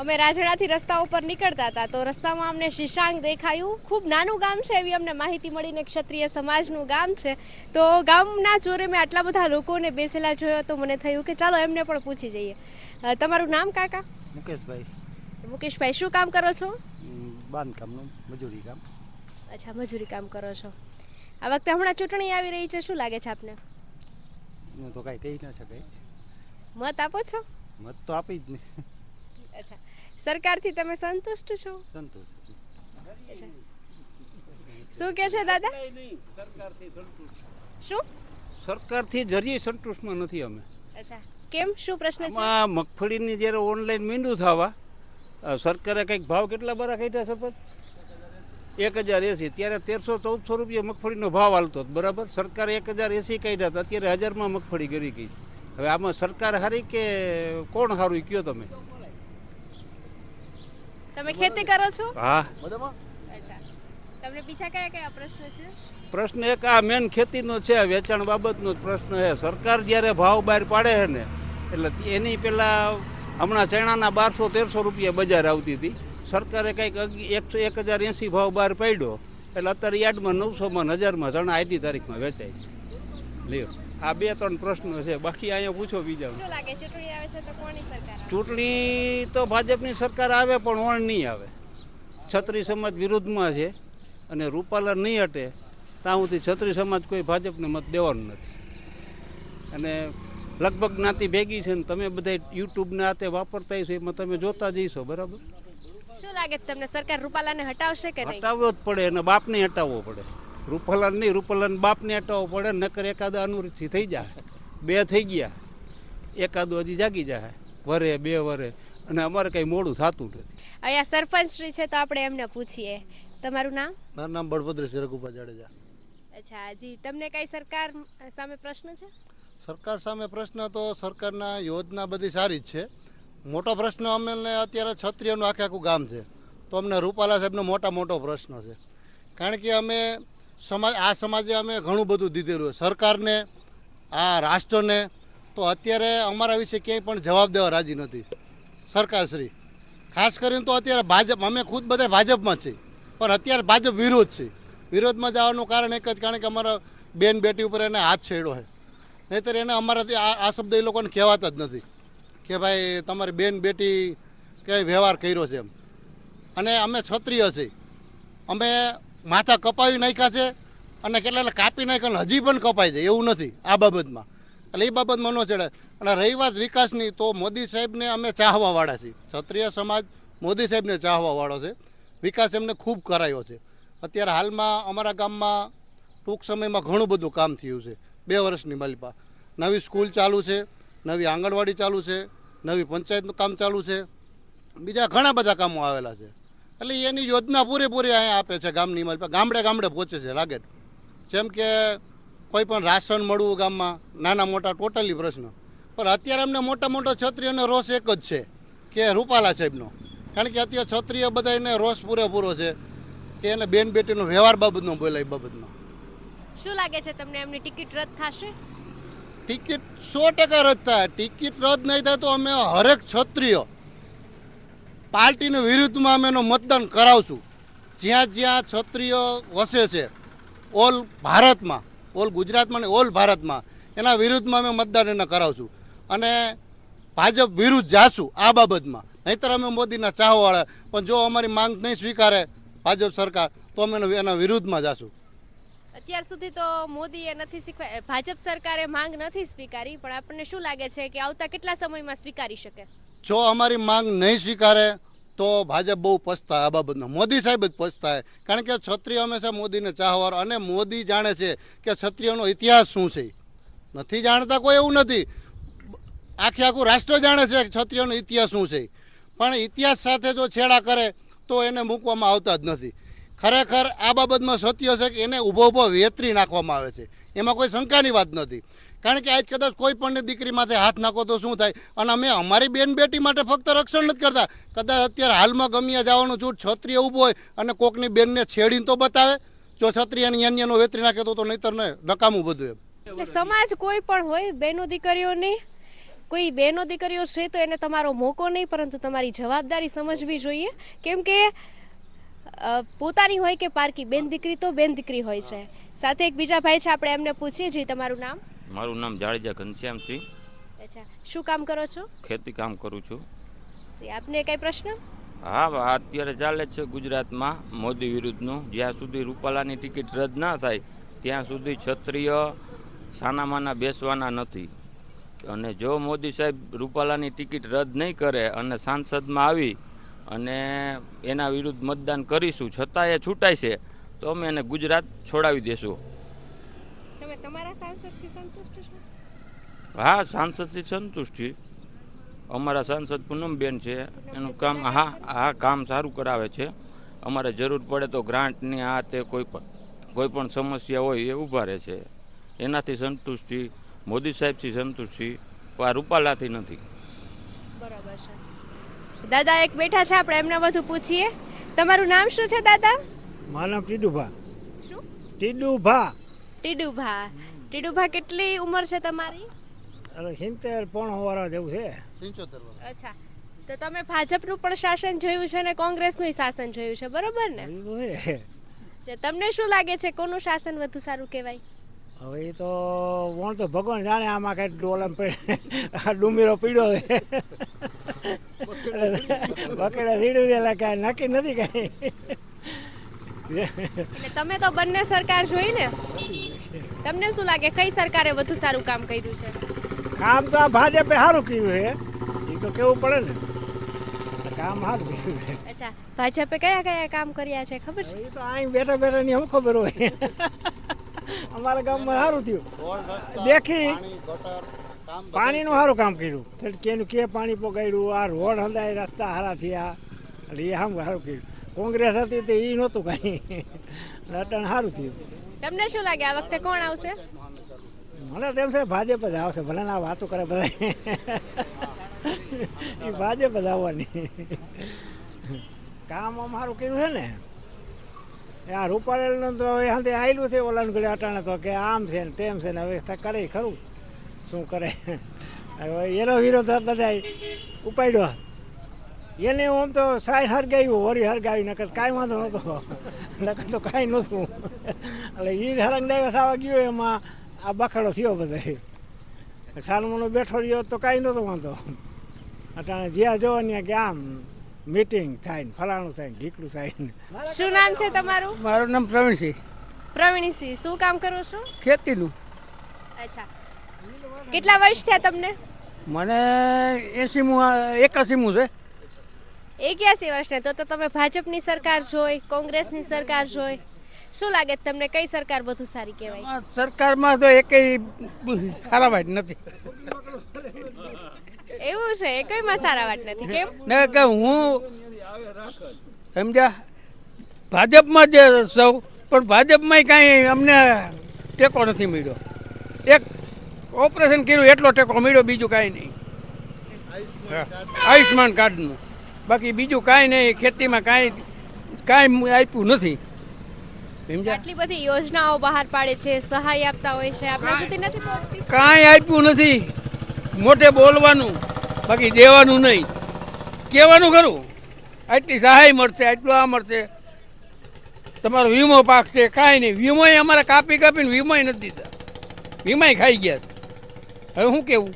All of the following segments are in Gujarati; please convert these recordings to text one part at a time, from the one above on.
અમે રાજડાથી રસ્તા ઉપર નીકળતા હતા. તો રસ્તામાં અમને શીશાંગ દેખાયું. ખૂબ નાનું ગામ છે એવી અમને માહિતી મળીને ક્ષત્રિય સમાજનું ગામ છે. તો ગામના ચોરે મેં આટલા બધા લોકોને બેસેલા જોયો તો મને થયું કે ચાલો એમને પણ પૂછી જઈએ. તમારું નામ કાકા? મુકેશભાઈ. મુકેશભાઈ શું કામ કરો છો? બાંધકામનું મજૂરી કામ. અચ્છા મજૂરી કામ કરો છો. આ વખતે હમણાં ચૂંટણી આવી રહી છે. શું લાગે છે આપને? હું તો કાંઈ કહી ના શકાય. મત આપો છો? મત તો આપી જ ને. અચ્છા. સરકારથી તમે સંતુષ્ટ છો? સંતુષ્ટ શું કે છે દાદા? શું? સરકારથી જરીય સંતુષ્ટમાં નથી અમે. અચ્છા. કેમ? શું પ્રશ્ન છે? આમાં મગફળીની જ્યારે ઓનલાઈન મીંડું થવા સરકારે કંઈક ભાવ કેટલા બરા કાઢ્યા સરપંચ એક હજાર એસી. ત્યારે તેરસો ચૌદસો રૂપિયા મગફળીનો ભાવ હાલતો હતો. બરાબર? સરકારે એક હજાર એસી કાઢ્યા હતા. અત્યારે હજારમાં મગફળી ગરી ગઈ છે. હવે આમાં સરકાર હારી કે કોણ સારું કયો તમે? તમે ખેતી કરો છો? હા. અચ્છા. તમને બીજા કયા કયા પ્રશ્ન છે? પ્રશ્ન એક આ મેન ખેતીનો છે વેચાણ બાબતનો જ પ્રશ્ન છે. સરકાર જ્યારે ભાવ બહાર પાડે છે ને એટલે એની પહેલાં હમણાં ચણાના બારસો તેરસો રૂપિયા બજાર આવતી હતી. સરકારે કંઈક એકસો એક હજાર એંસી ભાવ બહાર પાડ્યો. એટલે અત્યારે યાર્ડમાં નવસોમાં હજારમાં ચણા આજની તારીખમાં વેચાય છે. લ્યો. આ બે ત્રણ પ્રશ્નો છે બાકી અહીંયા પૂછો બીજા ચૂંટણી તો ભાજપની સરકાર આવે પણ ઓણ નહીં આવે. છત્રી સમાજ વિરુદ્ધમાં છે અને રૂપાલા નહીં હટે ત્યાં સુધી છત્રી સમાજ કોઈ ભાજપને મત દેવાનું નથી. અને લગભગ જ્ઞાતિ ભેગી છે ને તમે બધા યુટ્યુબને આતે વાપરતા હશો એમાં તમે જોતા જઈશો બરાબર? શું લાગે તમને સરકાર રૂપાલાને હટાવશે કે હટાવવો જ પડે અને બાપને હટાવવો પડે. રૂપાલાને નહીં રૂપલન બાપને હટાવવો પડે નકર એકાદ અનુરૂચિ થઈ જાય. બે થઈ ગયા. એકાદો હજી જાગી જાય. વરે બે વરે. અને અમારે કંઈ મોડું થતું નથી. અહીંયા સરપંચ શ્રી છે તો આપણે એમને પૂછીએ. તમારું નામ? મારું નામ બળભદ્ર છે રઘુભા જાડેજા. અચ્છા જી. તમને કઈ સરકાર સામે પ્રશ્ન છે? સરકાર સામે પ્રશ્ન તો સરકારના યોજના બધી સારી જ છે. મોટો પ્રશ્ન અમને અત્યારે ક્ષત્રિયનું આખે આખું ગામ છે. તો અમને રૂપાલા સાહેબનો મોટા મોટો પ્રશ્ન છે. કારણ કે અમે સમાજ આ સમાજે અમે ઘણું બધું દીધેલું સરકારને, આ રાષ્ટ્રને, તો અત્યારે અમારા વિશે ક્યાંય પણ જવાબ દેવા રાજી નથી. સરકારશ્રી. ખાસ કરીને તો અત્યારે ભાજપ, અમે ખુદ બધા ભાજપમાં છીએ. પણ અત્યારે ભાજપ વિરોધ છે. વિરોધમાં જવાનું કારણ એક જ, કારણ કે અમારા બેન બેટી ઉપર એને હાથ છેડો છે. નહીંતર એને અમારાથી આ શબ્દ એ લોકોને કહેવાતા જ નથી. કે ભાઈ, તમારી બેન બેટી કંઈ વ્યવહાર કર્યો છે એમ. અને અમે ક્ષત્રિય છીએ. અમે માથા કપાવી નાખ્યા છે અને કેટલા કાપી નાખ્યા અને હજી પણ કપાય છે, એવું નથી આ બાબતમાં. એટલે એ બાબતમાં ન ચડાય અને રહી વિકાસની તો મોદી સાહેબને અમે ચાહવાવાળા છીએ. ક્ષત્રિય સમાજ મોદી સાહેબને ચાહવાવાળો છે. વિકાસ એમને ખૂબ કરાયો છે. અત્યારે હાલમાં અમારા ગામમાં ટૂંક સમયમાં ઘણું બધું કામ થયું છે. બે વર્ષની માલિપા. નવી સ્કૂલ ચાલુ છે, નવી આંગણવાડી ચાલુ છે, નવી પંચાયતનું કામ ચાલુ છે. બીજા ઘણા બધા કામો આવેલા છે. એટલે એની યોજના પૂરેપૂરી અહીંયા આપે છે ગામની ગામડે ગામડે પહોંચે છે લાગે જેમ કે કોઈ પણ રાશન મળવું ગામમાં નાના મોટા ટોટલી પ્રશ્ન. પણ અત્યારે અમને મોટા મોટો ક્ષત્રિયનો રોષ એક જ છે કે રૂપાલા સાહેબનો. કારણ કે અત્યારે ક્ષત્રિય બધા એને રોષ પૂરેપૂરો છે કે એને બેન બેટીનો વ્યવહાર બાબતનો બોલાય એ બાબતમાં શું લાગે છે તમને એમની ટિકિટ રદ થશે? ટિકિટ સો ટકા રદ થાય. ટિકિટ રદ નહીં થાય તો અમે હરેક ક્ષત્રિય પાર્ટીની વિરુદ્ધમાં અમે એનું મતદાન કરાવશું. જ્યાં જ્યાં ક્ષત્રિય વસે છે ઓલ ભારતમાં ઓલ ગુજરાતમાં ને ઓલ ભારતમાં એના વિરુદ્ધમાં અમે મતદાન એને કરાવશું. અને ભાજપ વિરુદ્ધ જાશું આ બાબતમાં. નહીંતર અમે મોદીના ચાહવાળા પણ જો અમારી માંગ નહીં સ્વીકારે ભાજપ સરકાર તો અમે એના- વિરુદ્ધમાં જાશું. અત્યાર સુધી તો મોદીએ નથી સ્વીકાર ભાજપ સરકારે માંગ નથી સ્વીકારી પણ આપણને શું લાગે છે કે આવતા કેટલા સમયમાં સ્વીકારી શકે? જો અમારી માંગ નહીં સ્વીકારે તો ભાજપ બહુ પસ્તાય આ બાબતમાં મોદી સાહેબ જ પસ્તાય. કારણ કે ક્ષત્રિય હંમેશા મોદીને ચાહવાર અને મોદી જાણે છે કે ક્ષત્રિયોનો ઇતિહાસ શું છે. નથી જાણતા કોઈ એવું નથી. આખે આખું રાષ્ટ્ર જાણે છે કે ક્ષત્રિયોનો ઇતિહાસ શું છે. પણ ઇતિહાસ સાથે જો છેડા કરે તો એને મૂકવામાં આવતા જ નથી. ખરેખર આ બાબતમાં સત્ય છે કે એને ઊભો ઊભો વેતરી નાખવામાં આવે છે. એમાં કોઈ શંકાની વાત નથી. કારણ કે આજ કદાચ કોઈ પણ દીકરી માથે હાથ નાખો તો શું થાય? અને અમે અમારી બેન બેટી માટે ફક્ત રક્ષણ નથી કરતા. કદાચ અત્યારે હાલમાં ગમ્યા જવાનું છૂટ છત્રીય ઊભો હોય અને કોકની બેનને છેડીને તો બતાવે. જો છત્રી અને અન્યનો વેતરી નાખે તો નહીતર ને નકામું બધું એમ. સમાજ કોઈ પણ હોય, બેનો દીકરીઓની કોઈ બેનો દીકરીઓ છે તો એને તમારો મોકો નહીં, પરંતુ તમારી જવાબદારી સમજવી જોઈએ. કેમ કે પોતાની હોય કે પારકી, બેન દીકરી તો બેન દીકરી હોય છે. સાથે એક બીજા ભાઈ છે, આપણે એમને પૂછીએ જે તમારું નામ? મારું નામ જાડેજા ઘનશ્યામસિંહ અચ્છા શું કામ કરો છો? ખેતી કામ કરું છું. આપને કઈ પ્રશ્ન? હા અત્યારે ચાલે છે ગુજરાતમાં મોદી વિરુદ્ધનું. જ્યાં સુધી રૂપાલાની ટિકિટ રદ ના થાય ત્યાં સુધી ક્ષત્રિય સાનામાના બેસવાના નથી. અને જો મોદી સાહેબ રૂપાલાની ટિકિટ રદ નહીં કરે અને સાંસદમાં આવી અને એના વિરુદ્ધ મતદાન કરીશું છતાં એ છૂટાય છે તો અમે એને ગુજરાત છોડાવી દેશું. તમારા સાંસદથી સંતુષ્ટ છો? હા સાંસદથી સંતુષ્ટિ. અમારા સાંસદ પૂનમબેન છે એનું કામ હા હા કામ સારું કરાવે છે. અમારે જરૂર પડે તો ગ્રાન્ટની આ તે કોઈ પણ કોઈ પણ સમસ્યા હોય એ ઊભા રહે છે. એનાથી સંતુષ્ટિ મોદી સાહેબથી સંતુષ્ટિ આ રૂપાલાથી નથી. બરાબર છે. દાદા એક બેઠા છે આપણે એમને બધું પૂછીએ. તમારું નામ શું છે દાદા? મારું નામ ટીડુભા. શું? ટીડુભા. ટીડુભા. ટીડુભા કેટલી ઉંમર છે તમારી? અરે સિત્તેર પોણો વાળા જેવું છે. પંચોતેર અચ્છા. તો તમે ભાજપનું પણ શાસન જોયું છે અને કોંગ્રેસનું શાસન જોયું છે બરોબર ને? એ તો તમને શું લાગે છે કોનું શાસન વધુ સારું કહેવાય? હવે એ તો વણ તો ભગવાન જાણે આમાં કઈ ડોલમ આ ડુમીરો પીડ્યો છે. બકેડા સીડું એટલે કાંઈ નક્કી નથી કાંઈ. એટલે તમે તો બંને સરકાર જોઈ ને? તમને શું લાગે કઈ સરકારે વધુ સારું કામ કર્યું છે? કામ તો આ ભાજપે સારું કર્યું છે. એ તો કેવું પડે ને? કામ સારું છે. અચ્છા ભાજપે કયા કયા કામ કર્યા છે ખબર છે? એ તો અહીં બેઠા બેઠા ની શું ખબર હોય. અમારા ગામમાં સારું થયું. દેખી પાણીનું સારું કામ કર્યું. કેનું કે પાણી પગાડ્યું આ રોડ હંધાય રસ્તા સારા થયા. એટલે એ સારું સારું કર્યું. કોંગ્રેસ હતી તે એ નહોતું કાંઈ. અટણ સારું થયું. તમને શું લાગે આ વખતે કોણ આવશે? મને તેમ છે ભાજપ જ આવશે ભલે ના વાતો કરે બધા. એ ભાજપ જ આવવાની. કામ અમારું કર્યું છે ને. એ આ રૂપારેલનું તો હવે હાથે આવેલું છે ઓલાનું ઘરે અટાણે તો કે આમ છે ને તેમ છે ને હવે કરે ખરું. શું કરે? એનો વિરોધ બધા ઉપાડ્યો. એને આમ તો સાઈ હરગાવ્યું વરી હરગાવી નકર કાંઈ વાંધો નહોતો નકર તો કાંઈ નહોતું. એટલે એ હરંગાવ્યા થવા ગયો એમાં આ બખાડો થયો બધે. સાલમોનો બેઠો રહ્યો તો કાંઈ નહોતો વાંધો. અટાણે જ્યાં જોવો ત્યાં કે આમ મીટિંગ થાય ને ફલાણું થાય ને ઢીકડું થાય ને. શું નામ છે તમારું? મારું નામ પ્રવીણસિંહ. પ્રવીણસિંહ શું કામ કરો છો? ખેતીનું. અચ્છા. કેટલા વર્ષ થયા તમને? મને એસીમું એકાસીમું છે. એક્યાસી વર્ષને તો તો તમે ભાજપની સરકાર જોઈ કોંગ્રેસની સરકાર જોઈ. શું લાગે તમને કઈ સરકાર વધુ સારી કહેવાય? સરકારમાં તો એકેય સારા વાત નથી. એવું છે? એ કઈમાં સારા વાત નથી કેમ? ને કે હું સમજ્યા? ભાજપમાં જ સૌ પણ ભાજપમાં કાંઈ અમને ટેકો નથી મળ્યો. એક ઓપરેશન કર્યું એટલો ટેકો મળ્યો બીજું કાંઈ નહીં. આયુષ્યમાન આયુષ્માન કાર્ડનું. બાકી બીજું કાંઈ નહીં ખેતીમાં કાંઈ કાંઈ આપ્યું નથી. આટલી બધી યોજનાઓ બહાર પાડે છે સહાય આપતા હોય છે આપણા સુધી નથી પહોંચતી? કાંઈ આપ્યું નથી. મોટે બોલવાનું બાકી દેવાનું નહીં. કહેવાનું ખરું આટલી સહાય મળશે આટલું આ મળશે. તમારો વીમો પાક છે કાંઈ નહીં. વીમોય અમારે કાપી કાપીને વીમોય નથી દીધા. વીમાય ખાઈ ગયા હવે શું કેવું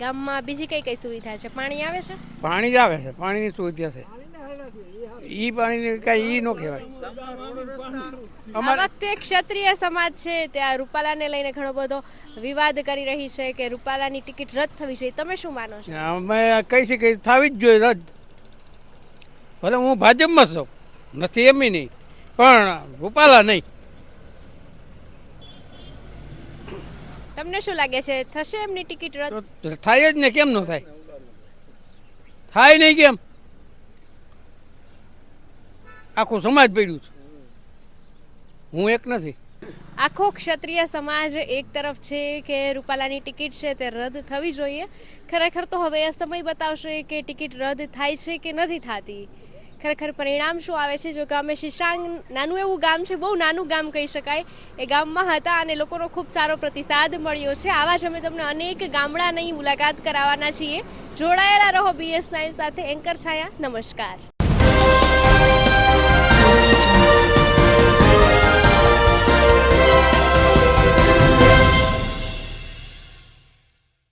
ગામમાં બીજી કઈ કઈ સુવિધા છે? પાણી આવે છે? પાણી જ આવે છે પાણીની સુવિધા છે. એ પાણીની કઈ એ ન કહેવાય. આ વખતે ક્ષત્રિય સમાજ છે ત્યાં રૂપાલાને લઈને ઘણો બધો વિવાદ કરી રહી છે કે રૂપાલાની ટિકિટ રદ થવી જોઈએ. તમે શું માનો છો? અમે કહી છે કે થવી જ જોઈએ રદ. ભલે હું ભાજપમાં છું નથી એમ નહીં. પણ રૂપાલા નહીં. તમને શું લાગે છે? થશે એમની ટિકિટ રદ? તો થાય જ ને કેમ ન થાય? થાય નહીં કેમ? આખો સમાજ પડ્યું છે. હું એક નથી. આખો ક્ષત્રિય સમાજ એક તરફ છે કે રૂપાલાની ટિકિટ છે તે રદ થવી જોઈએ. ખરેખર તો હવે એ સમય બતાવશે કે ટિકિટ રદ થાય છે કે નથી થતી. ખરેખર પરિણામ શું આવે છે? જો કે અમે શિશાંગ નાનું એવું ગામ છે, બહુ નાનું ગામ કહી શકાય. એ ગામમાં હતા અને લોકોનો ખૂબ સારો પ્રતિસાદ મળ્યો છે. આવા જ અમે તમને અનેક ગામડાની મુલાકાત કરાવવાના છીએ. જોડાયેલા રહો બીએસ નાઇન સાથે. એન્કર છાયા, નમસ્કાર.